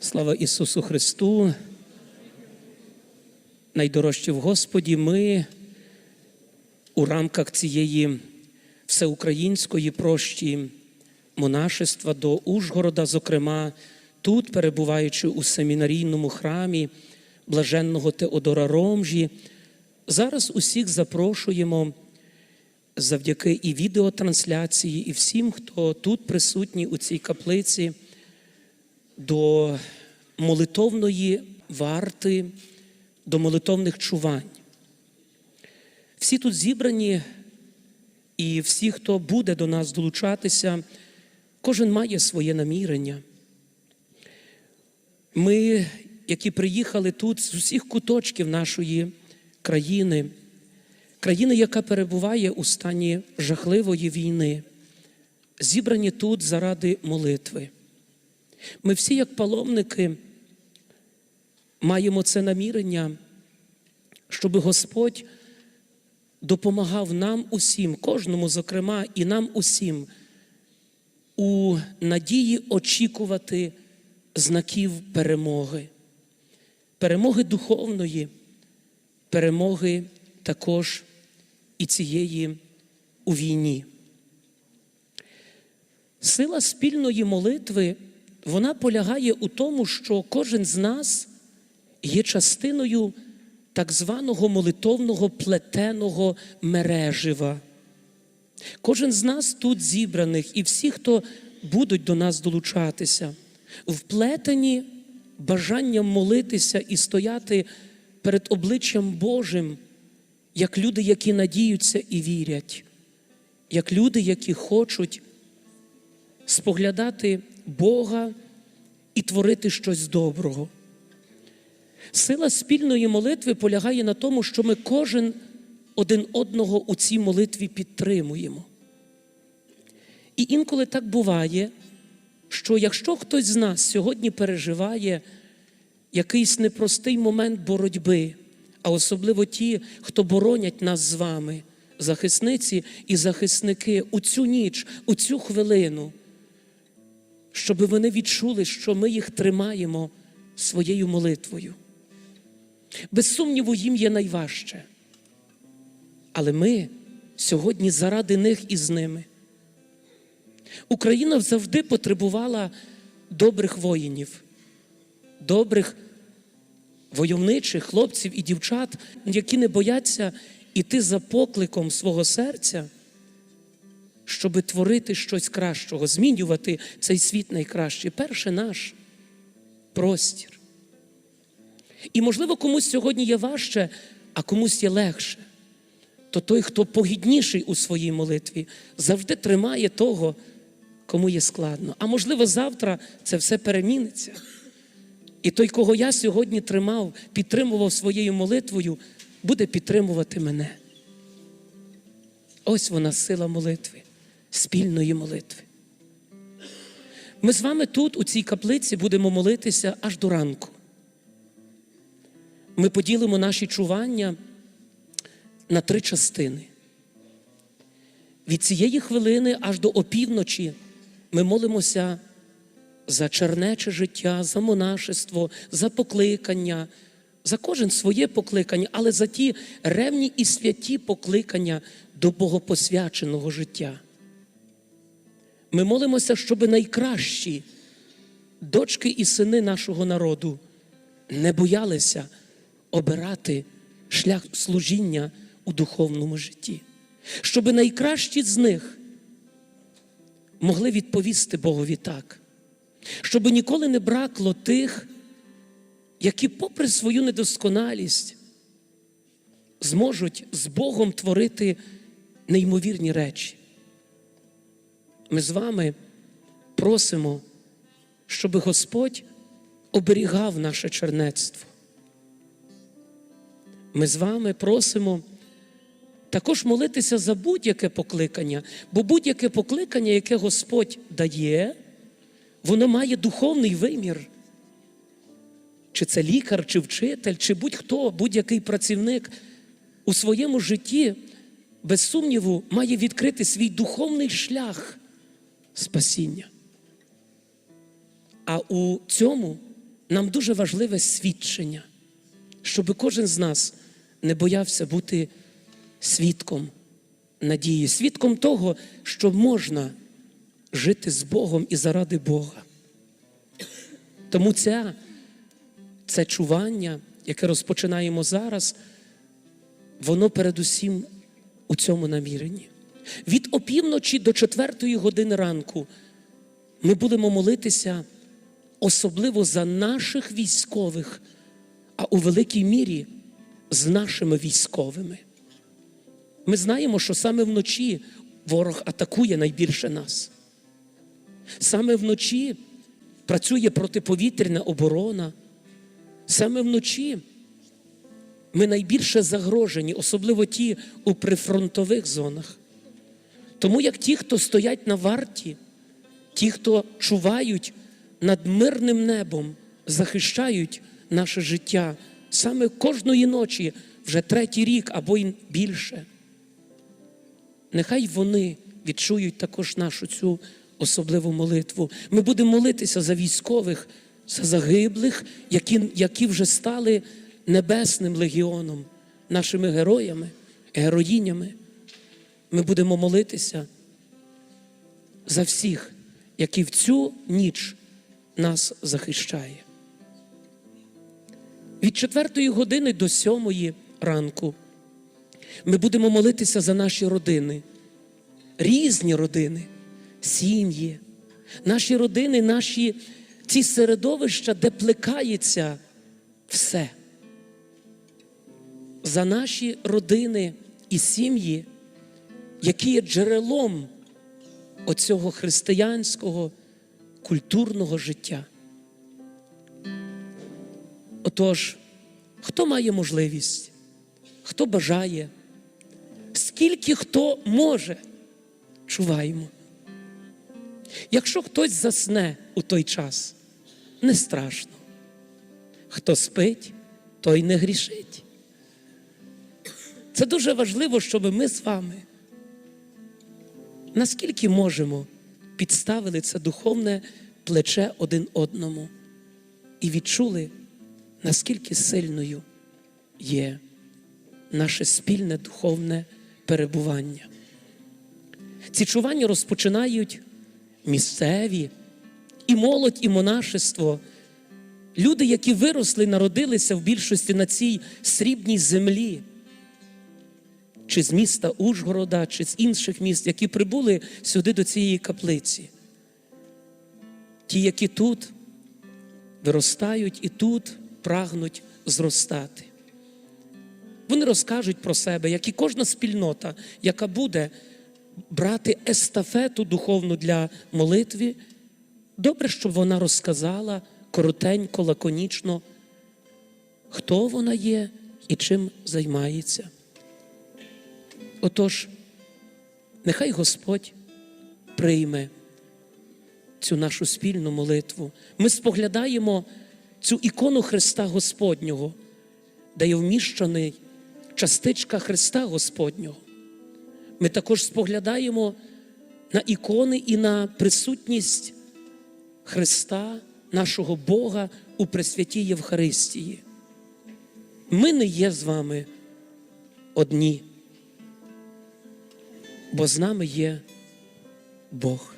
Слава Ісусу Христу. Найдорожчі в Господі, ми у рамках цієї всеукраїнської прощі монашества до Ужгорода, зокрема, тут, перебуваючи у семінарійному храмі блаженного Теодора Ромжі, зараз усіх запрошуємо завдяки і відеотрансляції, і всім, хто тут присутній у цій каплиці, до молитовної варти, до молитовних чувань. Всі тут зібрані, і всі, хто буде до нас долучатися, кожен має своє намірення. Ми, які приїхали тут з усіх куточків нашої країни, країни, яка перебуває у стані жахливої війни, зібрані тут заради молитви. Ми всі, як паломники, маємо це намірення, щоб Господь допомагав нам усім, кожному, зокрема, і нам усім, у надії очікувати знаків перемоги, перемоги духовної, перемоги також і цієї у війні. Сила спільної молитви вона полягає у тому, що кожен з нас є частиною так званого молитовного плетеного мережива. Кожен з нас тут зібраних і всі, хто будуть до нас долучатися, вплетені бажанням молитися і стояти перед обличчям Божим, як люди, які надіються і вірять, як люди, які хочуть споглядати Бога і творити щось доброго. Сила спільної молитви полягає на тому, що ми кожен один одного у цій молитві підтримуємо. І інколи так буває, що якщо хтось з нас сьогодні переживає якийсь непростий момент боротьби, а особливо ті, хто боронять нас з вами, захисниці і захисники, у цю ніч, у цю хвилину, щоб вони відчули, що ми їх тримаємо своєю молитвою. Без сумніву, їм є найважче. Але ми сьогодні заради них і з ними. Україна завжди потребувала добрих воїнів, добрих войовничих хлопців і дівчат, які не бояться іти за покликом свого серця, щоб творити щось кращого, змінювати цей світ найкраще. Перше наш простір. І, можливо, комусь сьогодні є важче, а комусь є легше. То той, хто погідніший у своїй молитві, завжди тримає того, кому є складно. А можливо, завтра це все переміниться. І той, кого я сьогодні тримав, підтримував своєю молитвою, буде підтримувати мене. Ось вона сила молитви, спільної молитви. Ми з вами тут, у цій каплиці, будемо молитися аж до ранку. Ми поділимо наші чування на три частини. Від цієї хвилини аж до опівночі ми молимося за чернече життя, за монашество, за покликання, за кожен своє покликання, але за ті ревні і святі покликання до богопосвяченого життя. Ми молимося, щоб найкращі дочки і сини нашого народу не боялися обирати шлях служіння у духовному житті, щоб найкращі з них могли відповісти Богові так, щоб ніколи не бракло тих, які, попри свою недосконалість, зможуть з Богом творити неймовірні речі. Ми з вами просимо, щоб Господь оберігав наше чернецтво. Ми з вами просимо також молитися за будь-яке покликання, бо будь-яке покликання, яке Господь дає, воно має духовний вимір. Чи це лікар, чи вчитель, чи будь-хто, будь-який працівник у своєму житті, без сумніву, має відкрити свій духовний шлях спасіння. А у цьому нам дуже важливе свідчення, щоб кожен з нас не боявся бути свідком надії, свідком того, що можна жити з Богом і заради Бога. Тому ця, це чування, яке розпочинаємо зараз, воно передусім у цьому наміренні. Від опівночі до четвертої години ранку ми будемо молитися особливо за наших військових, а у великій мірі з нашими військовими. Ми знаємо, що саме вночі ворог атакує найбільше нас. Саме вночі працює протиповітряна оборона. Саме вночі ми найбільше загрожені, особливо ті у прифронтових зонах. Тому як ті, хто стоять на варті, ті, хто чувають над мирним небом, захищають наше життя саме кожної ночі, вже третій рік або й більше. Нехай вони відчують також нашу цю особливу молитву. Ми будемо молитися за військових, за загиблих, які, які вже стали небесним легіоном, нашими героями, героїнями. Ми будемо молитися за всіх, які в цю ніч нас захищає. Від четвертої години до сьомої ранку ми будемо молитися за наші родини, різні родини, сім'ї, наші родини, наші ці середовища, де плекається все. За наші родини і сім'ї, які є джерелом оцього християнського культурного життя. Отож, хто має можливість, хто бажає, скільки хто може, чуваємо. Якщо хтось засне у той час, не страшно. Хто спить, той не грішить. Це дуже важливо, щоб ми з вами, наскільки можемо, підставили це духовне плече один одному і відчули, наскільки сильною є наше спільне духовне перебування. Ці чування розпочинають місцеві і молодь, і монашество. Люди, які виросли, народилися в більшості на цій срібній землі, чи з міста Ужгорода, чи з інших міст, які прибули сюди до цієї каплиці. Ті, які тут виростають і тут прагнуть зростати. Вони розкажуть про себе, як і кожна спільнота, яка буде брати естафету духовну для молитви. Добре, щоб вона розказала коротенько, лаконічно, хто вона є і чим займається. Отож, нехай Господь прийме цю нашу спільну молитву. Ми споглядаємо цю ікону Христа Господнього, де є вміщений частичка Христа Господнього. Ми також споглядаємо на ікони і на присутність Христа, нашого Бога у Пресвятій Євхаристії. Ми не є з вами одні, бо з нами є Бог.